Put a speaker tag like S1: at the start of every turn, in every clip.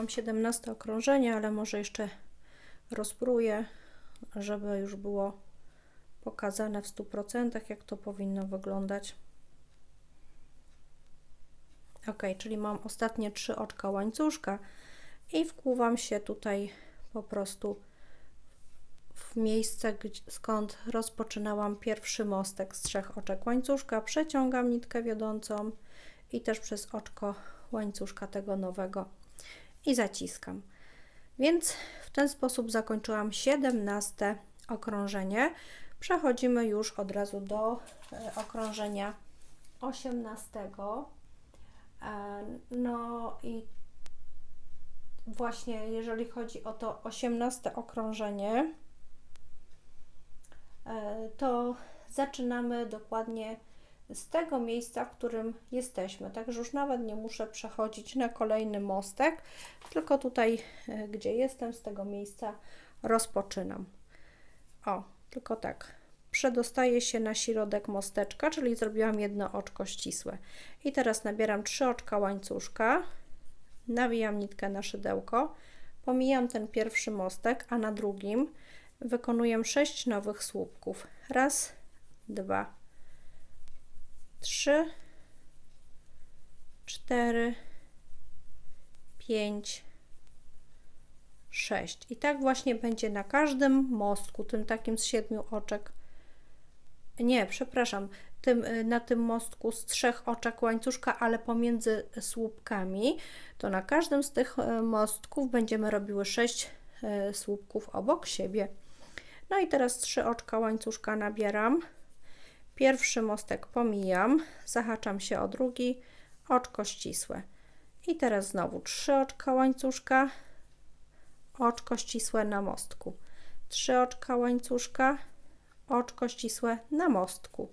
S1: zakończyłam 17 okrążenie, ale może jeszcze rozpróję, żeby już było pokazane w 100% jak to powinno wyglądać. Ok, czyli mam ostatnie trzy oczka łańcuszka i wkłuwam się tutaj po prostu w miejsce, skąd rozpoczynałam pierwszy mostek z trzech oczek łańcuszka, przeciągam nitkę wiodącą i też przez oczko łańcuszka tego nowego i zaciskam. Więc w ten sposób zakończyłam 17 okrążenie. Przechodzimy już od razu do e, okrążenia 18. E, no i właśnie jeżeli chodzi o to 18 okrążenie, e, to zaczynamy dokładnie z tego miejsca, w którym jesteśmy. Także już nawet nie muszę przechodzić na kolejny mostek, tylko tutaj, e, gdzie jestem, z tego miejsca rozpoczynam. O, tylko tak. Przedostaję się na środek mosteczka, czyli zrobiłam jedno oczko ścisłe. I teraz nabieram trzy oczka łańcuszka, nawijam nitkę na szydełko, pomijam ten pierwszy mostek, a na drugim wykonuję sześć nowych słupków. Raz, dwa, trzy, cztery, pięć, sześć. I tak właśnie będzie na każdym mostku, tym takim z siedmiu oczek. Nie, przepraszam, tym, y, na tym mostku z trzech oczek łańcuszka, ale pomiędzy słupkami, to na każdym z tych y, mostków będziemy robiły sześć y, słupków obok siebie. No i teraz trzy oczka łańcuszka nabieram. Pierwszy mostek pomijam, zahaczam się o drugi, oczko ścisłe. I teraz znowu trzy oczka łańcuszka, oczko ścisłe na mostku. Trzy oczka łańcuszka, oczko ścisłe na mostku.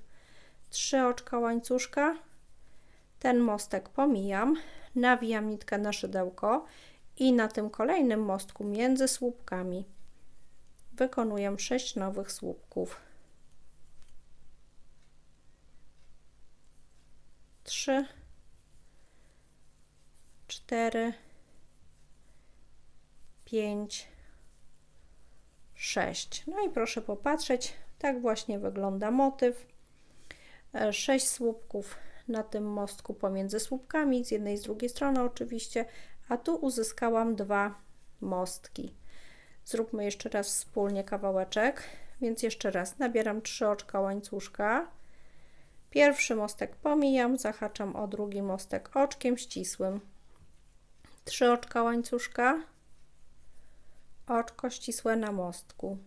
S1: Trzy oczka łańcuszka, ten mostek pomijam, nawijam nitkę na szydełko i na tym kolejnym mostku między słupkami wykonuję sześć nowych słupków. Trzy, cztery, pięć, sześć. No i proszę popatrzeć, tak właśnie wygląda motyw. E, sześć słupków na tym mostku pomiędzy słupkami, z jednej i z drugiej strony oczywiście, a tu uzyskałam dwa mostki. Zróbmy jeszcze raz wspólnie kawałeczek, więc jeszcze raz nabieram trzy oczka łańcuszka, Pierwszy mostek pomijam, zahaczam o drugi mostek oczkiem ścisłym. Trzy oczka łańcuszka, oczko ścisłe na mostku.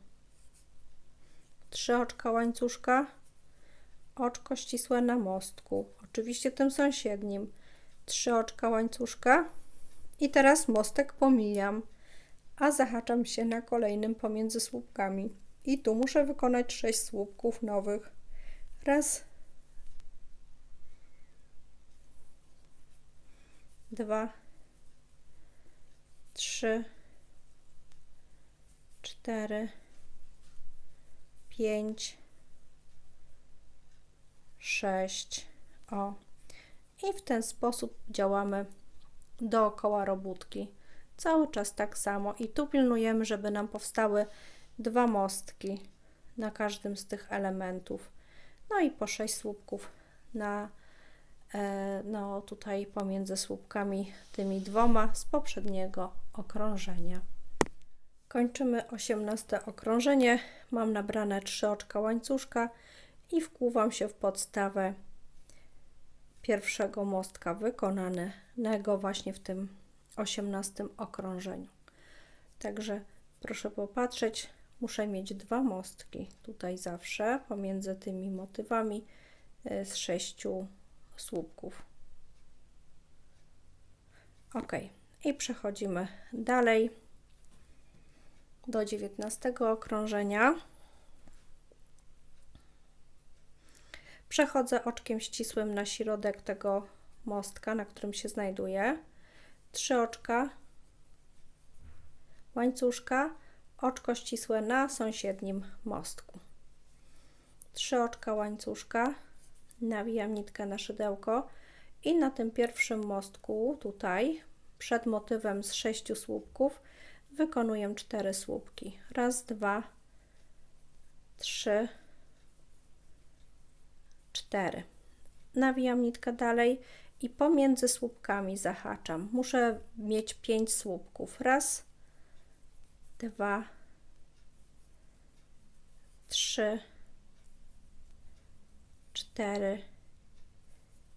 S1: Trzy oczka łańcuszka, oczko ścisłe na mostku, oczywiście tym sąsiednim. Trzy oczka łańcuszka i teraz mostek pomijam, a zahaczam się na kolejnym pomiędzy słupkami. I tu muszę wykonać sześć słupków nowych. Raz, dwa, trzy, cztery, pięć, sześć. O. I w ten sposób działamy dookoła robótki. Cały czas tak samo. I tu pilnujemy, żeby nam powstały dwa mostki na każdym z tych elementów. No i po sześć słupków na no tutaj pomiędzy słupkami tymi dwoma z poprzedniego okrążenia. Kończymy 18 okrążenie. Mam nabrane 3 oczka łańcuszka i wkłuwam się w podstawę pierwszego mostka wykonanego właśnie w tym 18 okrążeniu. Także proszę popatrzeć, muszę mieć dwa mostki tutaj zawsze pomiędzy tymi motywami e, z sześciu słupków. Ok, i przechodzimy dalej do 19 okrążenia. Przechodzę oczkiem ścisłym na środek tego mostka, na którym się znajduje. Trzy oczka, łańcuszka, oczko ścisłe na sąsiednim mostku. Trzy oczka łańcuszka, nawijam nitkę na szydełko i na tym pierwszym mostku tutaj przed motywem z sześciu słupków wykonuję cztery słupki. Raz, dwa, trzy, cztery. Nawijam nitkę dalej i pomiędzy słupkami zahaczam. Muszę mieć pięć słupków. Raz, dwa, trzy, cztery,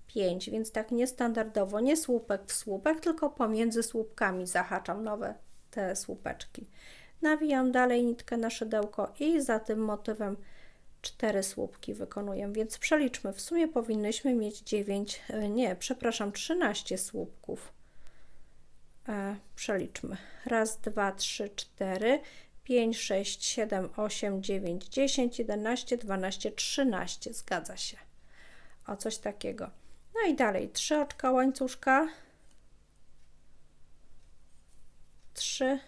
S1: pięć. Więc tak niestandardowo, nie słupek w słupek, tylko pomiędzy słupkami zahaczam nowe te słupeczki. Nawijam dalej nitkę na szydełko i za tym motywem cztery słupki wykonuję, więc przeliczmy. W sumie powinnyśmy mieć 9, nie, przepraszam, 13 słupków. E, przeliczmy. Raz, dwa, trzy, cztery, 5, 6, 7, 8, 9, 10, 11, 12, 13. Zgadza się. O coś takiego. No i dalej. Trzy oczka łańcuszka. Trzy.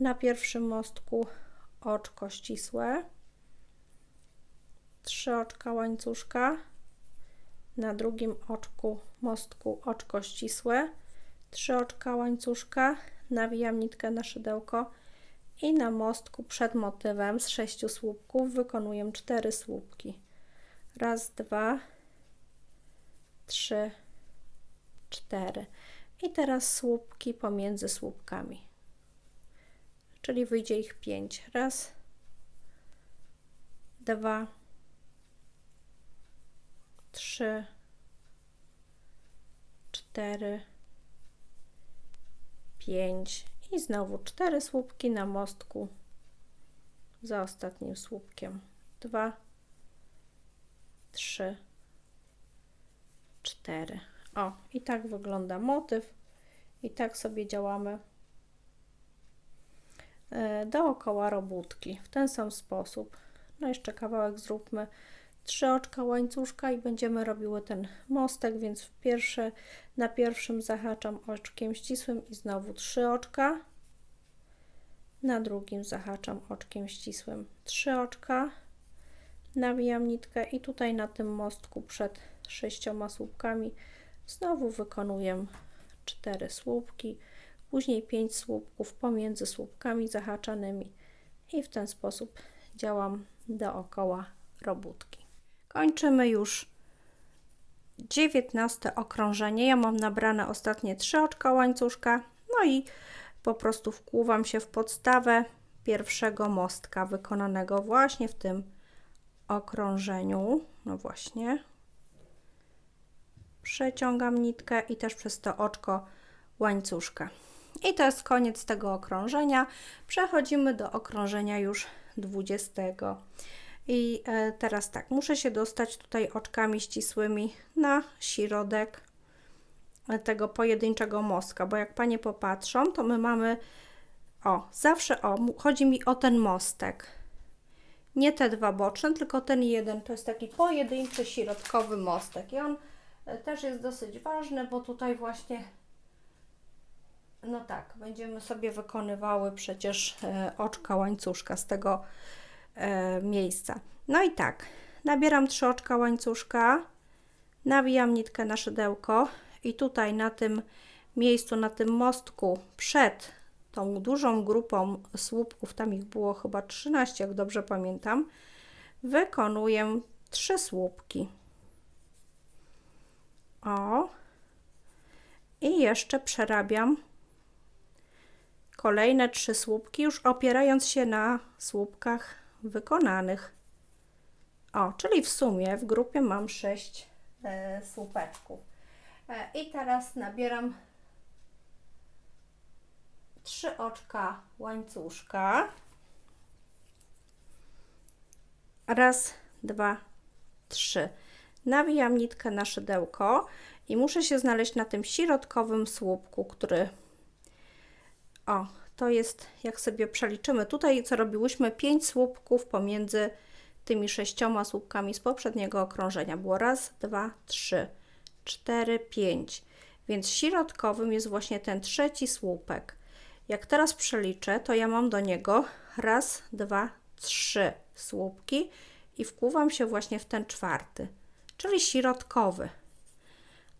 S1: Na pierwszym mostku oczko ścisłe. Trzy oczka łańcuszka. Na drugim oczku mostku oczko ścisłe. Trzy oczka łańcuszka nawijam nitkę na szydełko i na mostku przed motywem z sześciu słupków wykonuję cztery słupki. Raz, dwa, trzy, cztery. I teraz słupki pomiędzy słupkami. Czyli wyjdzie ich pięć. Raz, dwa, trzy, cztery, 5 i znowu 4 słupki na mostku za ostatnim słupkiem. 2 3 4 o i tak wygląda motyw. I tak sobie działamy e, dookoła robótki w ten sam sposób. No jeszcze kawałek zróbmy trzy oczka łańcuszka i będziemy robiły ten mostek, więc w na pierwszym zahaczam oczkiem ścisłym i znowu trzy oczka. Na drugim zahaczam oczkiem ścisłym trzy oczka. Nawijam nitkę i tutaj na tym mostku przed sześcioma słupkami znowu wykonuję cztery słupki, później pięć słupków pomiędzy słupkami zahaczanymi i w ten sposób działam dookoła robótki. Kończymy już 19 okrążenie. Ja mam nabrane ostatnie 3 oczka łańcuszka. No i po prostu wkłuwam się w podstawę pierwszego mostka wykonanego właśnie w tym okrążeniu. No właśnie. Przeciągam nitkę i też przez to oczko łańcuszka. I to jest koniec tego okrążenia. Przechodzimy do okrążenia już 20. I e, teraz tak, muszę się dostać tutaj oczkami ścisłymi na środek tego pojedynczego mostka, bo jak Panie popatrzą, to my mamy, o, zawsze, o, chodzi mi o ten mostek. Nie te dwa boczne, tylko ten jeden, to jest taki pojedynczy środkowy mostek i on e, też jest dosyć ważny, bo tutaj właśnie no tak, będziemy sobie wykonywały przecież e, oczka łańcuszka z tego e, miejsca. No i tak, nabieram trzy oczka łańcuszka, nawijam nitkę na szydełko i tutaj na tym miejscu, na tym mostku przed tą dużą grupą słupków, tam ich było chyba 13, jak dobrze pamiętam, wykonuję trzy słupki. O. I jeszcze przerabiam kolejne trzy słupki, już opierając się na słupkach wykonanych. O, czyli w sumie w grupie mam 6 e, słupeczków. E, I teraz nabieram trzy oczka łańcuszka. Raz, dwa, trzy. Nawijam nitkę na szydełko i muszę się znaleźć na tym środkowym słupku, który o, to jest, jak sobie przeliczymy, tutaj co robiłyśmy, 5 słupków pomiędzy tymi sześcioma słupkami z poprzedniego okrążenia. Było raz, dwa, trzy, cztery, pięć. Więc środkowym jest właśnie ten trzeci słupek. Jak teraz przeliczę, to ja mam do niego raz, dwa, trzy słupki i wkłuwam się właśnie w ten czwarty, czyli środkowy.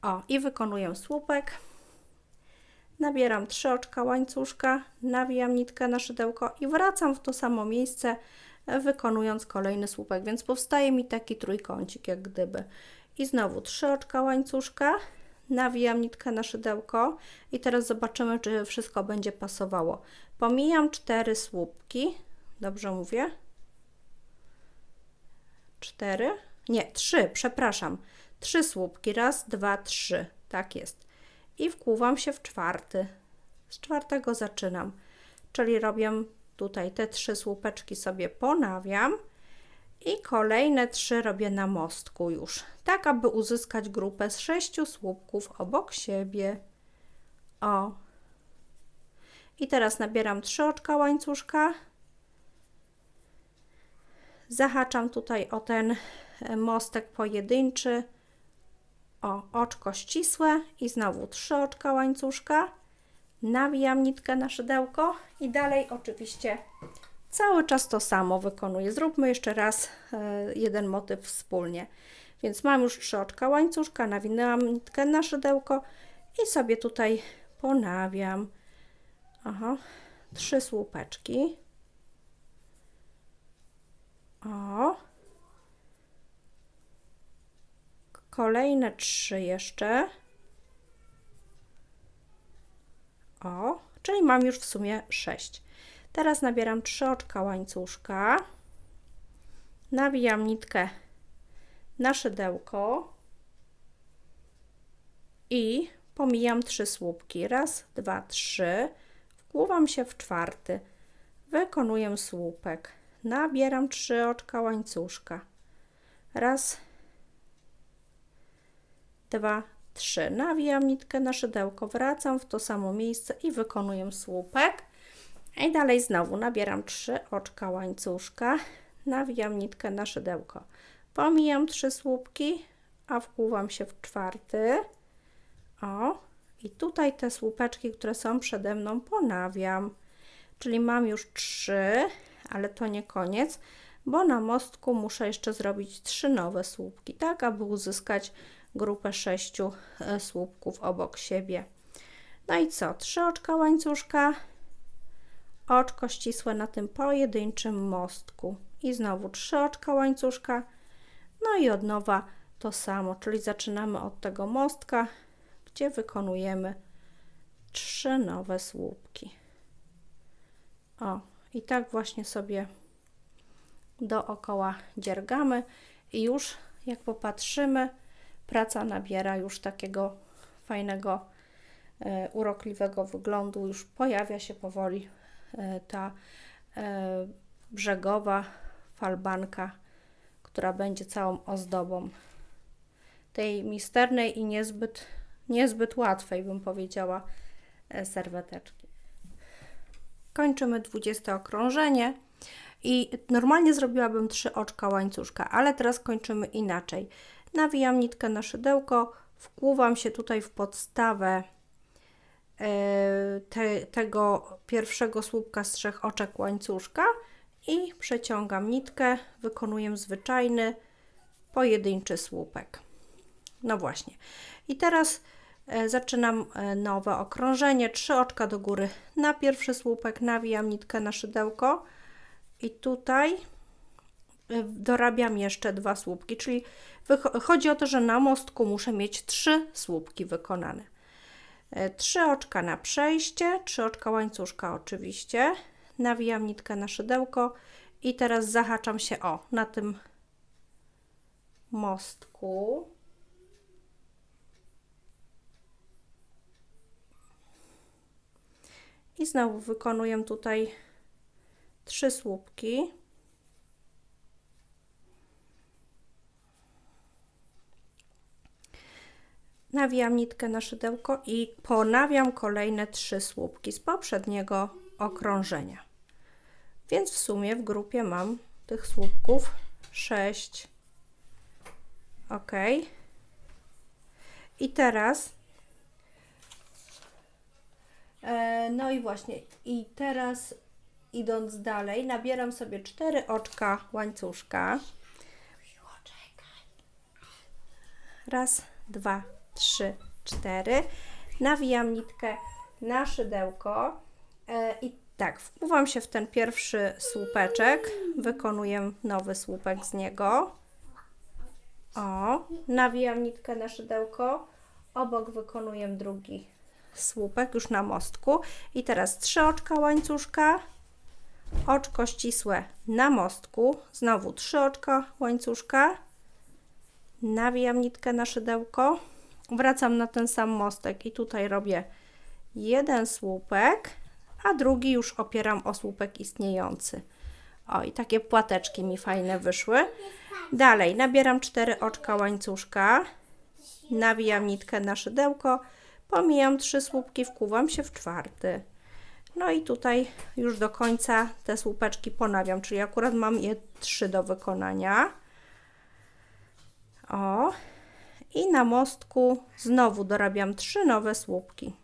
S1: O, i wykonuję słupek nabieram 3 oczka łańcuszka, nawijam nitkę na szydełko i wracam w to samo miejsce, wykonując kolejny słupek, więc powstaje mi taki trójkącik jak gdyby. I znowu 3 oczka łańcuszka, nawijam nitkę na szydełko i teraz zobaczymy, czy wszystko będzie pasowało. Pomijam 4 słupki, dobrze mówię? 4, nie, 3, przepraszam. 3 słupki, raz, dwa, trzy, tak jest. I wkłuwam się w czwarty. Z czwartego zaczynam, czyli robię tutaj te trzy słupeczki sobie ponawiam i kolejne trzy robię na mostku już, tak aby uzyskać grupę z sześciu słupków obok siebie. O. I teraz nabieram trzy oczka łańcuszka. Zahaczam tutaj o ten e, mostek pojedynczy. O, oczko ścisłe i znowu trzy oczka łańcuszka. Nawijam nitkę na szydełko i dalej oczywiście Cały czas to samo wykonuję. Zróbmy jeszcze raz e, jeden motyw wspólnie. Więc mam już trzy oczka łańcuszka, nawinęłam nitkę na szydełko i sobie tutaj ponawiam. Aha, trzy słupeczki. O. Kolejne trzy jeszcze. O, czyli mam już w sumie sześć. Teraz nabieram 3 oczka łańcuszka, nawijam nitkę na szydełko i pomijam trzy słupki. Raz, dwa, trzy. Wkłuwam się w czwarty. Wykonuję słupek. Nabieram trzy oczka łańcuszka. Raz, dwa, trzy. Nawijam nitkę na szydełko, wracam w to samo miejsce i wykonuję słupek. I dalej znowu nabieram trzy oczka łańcuszka, nawijam nitkę na szydełko. Pomijam trzy słupki, a wkłuwam się w czwarty. O, i tutaj te słupeczki, które są przede mną, ponawiam. Czyli mam już trzy, ale to nie koniec, bo na mostku muszę jeszcze zrobić trzy nowe słupki, tak aby uzyskać grupę sześciu e, słupków obok siebie. No i co? Trzy oczka łańcuszka, oczko ścisłe na tym pojedynczym mostku i znowu trzy oczka łańcuszka no i od nowa to samo, czyli zaczynamy od tego mostka, gdzie wykonujemy trzy nowe słupki. O, i tak właśnie sobie dookoła dziergamy i już jak popatrzymy, praca nabiera już takiego fajnego, e, urokliwego wyglądu, już pojawia się powoli E, ta e, brzegowa falbanka, która będzie całą ozdobą tej misternej i niezbyt, niezbyt łatwej, bym powiedziała, serweteczki. Kończymy 20 okrążenie i normalnie zrobiłabym trzy oczka łańcuszka, ale teraz kończymy inaczej. Nawijam nitkę na szydełko, wkłuwam się tutaj w podstawę E, te, tego pierwszego słupka z trzech oczek łańcuszka i przeciągam nitkę, wykonuję zwyczajny pojedynczy słupek. No właśnie. I teraz e, zaczynam e, nowe okrążenie. Trzy oczka do góry na pierwszy słupek, nawijam nitkę na szydełko i tutaj dorabiam jeszcze dwa słupki, czyli chodzi o to, że na mostku muszę mieć trzy słupki wykonane. E, trzy oczka na przejście, trzy oczka łańcuszka oczywiście. Nawijam nitkę na szydełko i teraz zahaczam się o na tym mostku. I znowu wykonuję tutaj trzy słupki. Nawijam nitkę na szydełko i ponawiam kolejne trzy słupki z poprzedniego okrążenia. Więc w sumie w grupie mam tych słupków 6. Ok. I teraz e, no i właśnie, i teraz idąc dalej, nabieram sobie cztery oczka łańcuszka. Raz, dwa, 3, 4. Nawijam nitkę na szydełko. E, i tak, wpływam się w ten pierwszy słupeczek, wykonuję nowy słupek z niego. O, nawijam nitkę na szydełko, obok wykonuję drugi słupek już na mostku. I teraz trzy oczka łańcuszka, oczko ścisłe na mostku, znowu trzy oczka łańcuszka, nawijam nitkę na szydełko, wracam na ten sam mostek i tutaj robię jeden słupek, a drugi już opieram o słupek istniejący. O, i takie płateczki mi fajne wyszły. Dalej nabieram cztery oczka łańcuszka, nawijam nitkę na szydełko, pomijam trzy słupki, wkuwam się w czwarty. No i tutaj już do końca te słupeczki ponawiam, czyli akurat mam je trzy do wykonania. O, i na mostku znowu dorabiam trzy nowe słupki.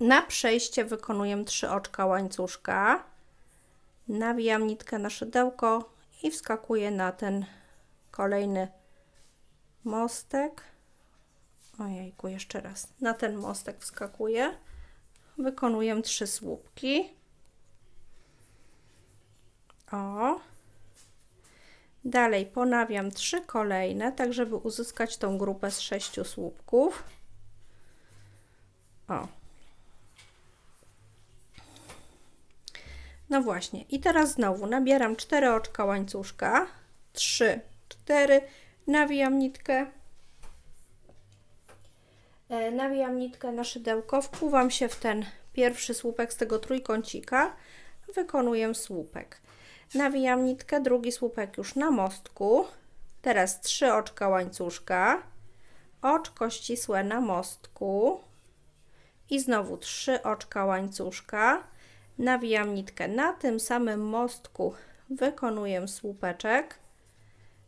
S1: Na przejście wykonuję trzy oczka łańcuszka. Nawijam nitkę na szydełko i wskakuję na ten kolejny mostek. Ojejku, jeszcze raz. Na ten mostek wskakuję. Wykonuję trzy słupki. O. Dalej ponawiam trzy kolejne, tak żeby uzyskać tą grupę z sześciu słupków. O. No właśnie. I teraz znowu nabieram cztery oczka łańcuszka. Trzy, cztery. Nawijam nitkę. E, nawijam nitkę na szydełko. Wpływam się w ten pierwszy słupek z tego trójkącika. Wykonuję słupek. Nawijam nitkę, drugi słupek już na mostku. Teraz trzy oczka łańcuszka. Oczko ścisłe na mostku. I znowu trzy oczka łańcuszka nawijam nitkę na tym samym mostku, wykonuję słupeczek,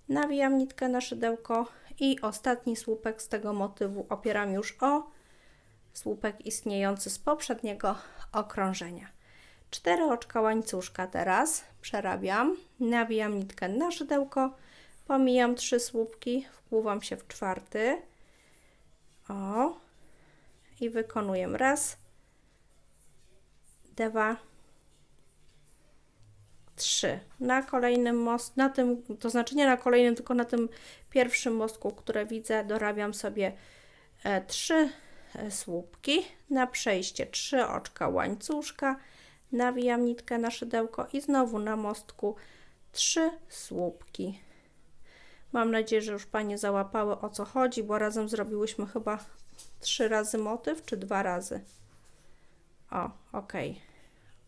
S1: nawijam nitkę na szydełko i ostatni słupek z tego motywu opieram już o słupek istniejący z poprzedniego okrążenia. Cztery oczka łańcuszka teraz. Przerabiam, nawijam nitkę na szydełko, pomijam trzy słupki, wpływam się w czwarty, o. I wykonuję raz, dwa, trzy. Na kolejnym most, na tym, to znaczy nie na kolejnym, tylko na tym pierwszym mostku, które widzę, dorabiam sobie e, trzy e, słupki. Na przejście trzy oczka łańcuszka, nawijam nitkę na szydełko i znowu na mostku trzy słupki. Mam nadzieję, że już Panie załapały o co chodzi, bo razem zrobiłyśmy chyba trzy razy motyw, czy dwa razy. O, ok.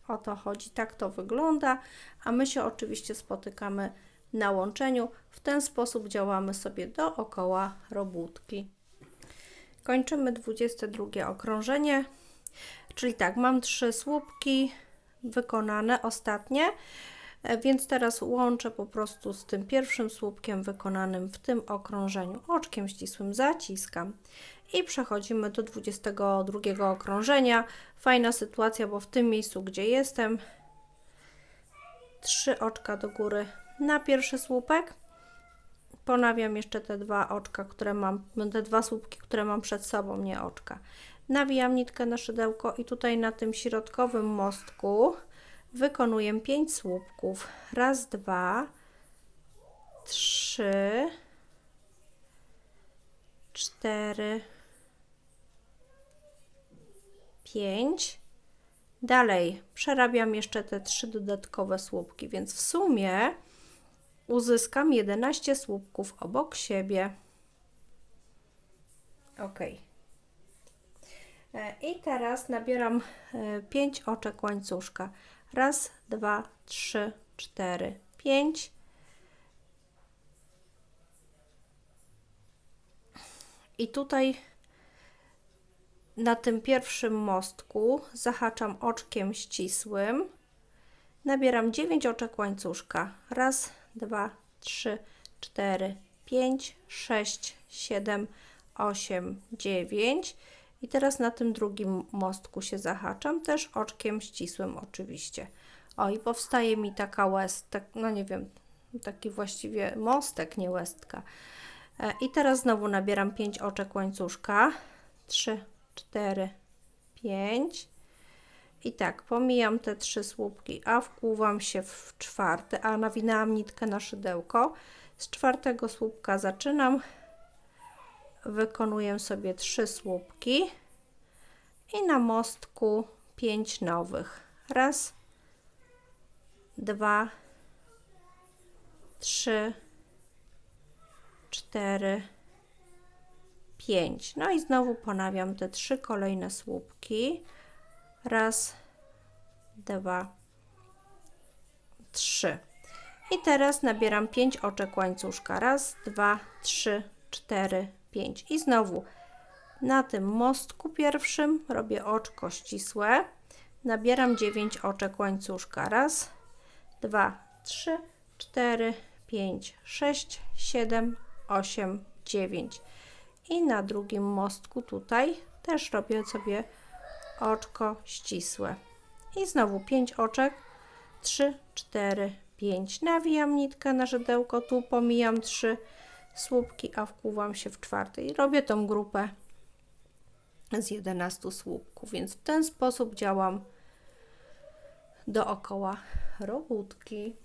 S1: O to chodzi, tak to wygląda, a my się oczywiście spotykamy na łączeniu. W ten sposób działamy sobie dookoła robótki. Kończymy 22 okrążenie, czyli tak, mam trzy słupki wykonane, ostatnie, więc teraz łączę po prostu z tym pierwszym słupkiem wykonanym w tym okrążeniu. Oczkiem ścisłym zaciskam i przechodzimy do 22 okrążenia. Fajna sytuacja, bo w tym miejscu, gdzie jestem, trzy oczka do góry na pierwszy słupek. Ponawiam jeszcze te dwa oczka, które mam, te dwa słupki, które mam przed sobą, nie oczka. Nawijam nitkę na szydełko i tutaj na tym środkowym mostku wykonuję pięć słupków. Raz, dwa, trzy, cztery, 5. Dalej przerabiam jeszcze te trzy dodatkowe słupki, więc w sumie uzyskam 11 słupków obok siebie. Ok. E, I teraz nabieram 5 e, oczek łańcuszka. Raz, dwa, trzy, cztery, pięć. I tutaj na tym pierwszym mostku zahaczam oczkiem ścisłym, nabieram 9 oczek łańcuszka. Raz, dwa, trzy, cztery, pięć, sześć, siedem, osiem, dziewięć. I teraz na tym drugim mostku się zahaczam, też oczkiem ścisłym oczywiście. O, i powstaje mi taka łestka, no nie wiem, taki właściwie mostek, nie łestka. E, I teraz znowu nabieram 5 oczek łańcuszka 3, 4, 5. I tak, pomijam te trzy słupki, a wkłuwam się w czwarty, a nawinęłam nitkę na szydełko. Z czwartego słupka zaczynam. Wykonuję sobie trzy słupki i na mostku pięć nowych. Raz, dwa, trzy, cztery, pięć. No i znowu ponawiam te trzy kolejne słupki. Raz, dwa, trzy. I teraz nabieram 5 oczek łańcuszka. Raz, dwa, trzy, cztery, pięć. I znowu na tym mostku pierwszym robię oczko ścisłe. Nabieram 9 oczek łańcuszka. Raz, dwa, trzy, cztery, pięć, sześć, siedem, osiem, dziewięć. I na drugim mostku tutaj też robię sobie oczko ścisłe. I znowu 5 oczek. 3, 4, 5. Nawijam nitkę na żydełko, tu pomijam 3 słupki, a wkuwam się w czwarty i robię tą grupę z 11 słupków, więc w ten sposób działam dookoła robótki.